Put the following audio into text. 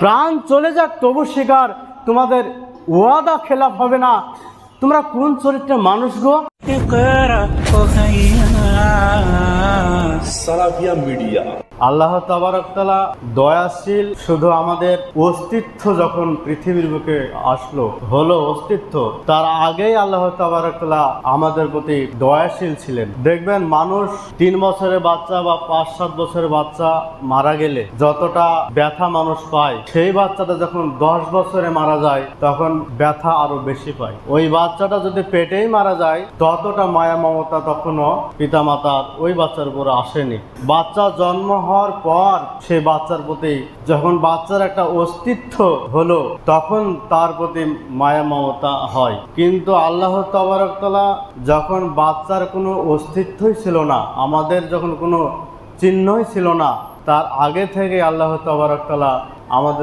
প্রাণ চলে যাক, তবু শিকার। তোমাদের ওয়াদা খেলাফ হবে না। তোমরা কোন চরিত্রের মানুষ গো? সালাফিয়া মিডিয়া। আল্লাহ তাবারকতালা দয়াশীল, শুধু আমাদের অস্তিত্ব যখন পৃথিবীর বুকে আসলো, হলো অস্তিত্ব, তার আগেই আল্লাহ তাবারকতালা আমাদের প্রতি দয়াশীল ছিলেন। দেখবেন, মানুষ তিন বছরের বাচ্চা বা পাঁচ, সাত বছরের বাচ্চা মারা গেলে যতটা ব্যথা মানুষ পায়, সেই বাচ্চাটা যখন দশ বছরে মারা যায়, তখন ব্যথা আরও বেশি পায়। ওই বাচ্চাটা যদি পেটেই মারা যায়, ততটা মায়া মমতা তখনও পিতামাতার ওই বাচ্চার উপর আসেনি। বাচ্চা জন্ম হওয়ার পর সে বাচ্চার প্রতি যখন বাচ্চার একটা অস্তিত্ব হলো, তখন তার প্রতি মায়া মমতা হয়। কিন্তু আল্লাহ তবরকতলা যখন বাচ্চার কোনো অস্তিত্বই ছিল না, আমাদের যখন কোনো চিহ্নই ছিল না, তার আগে থেকে আল্লাহ তবরকতলা আমাদের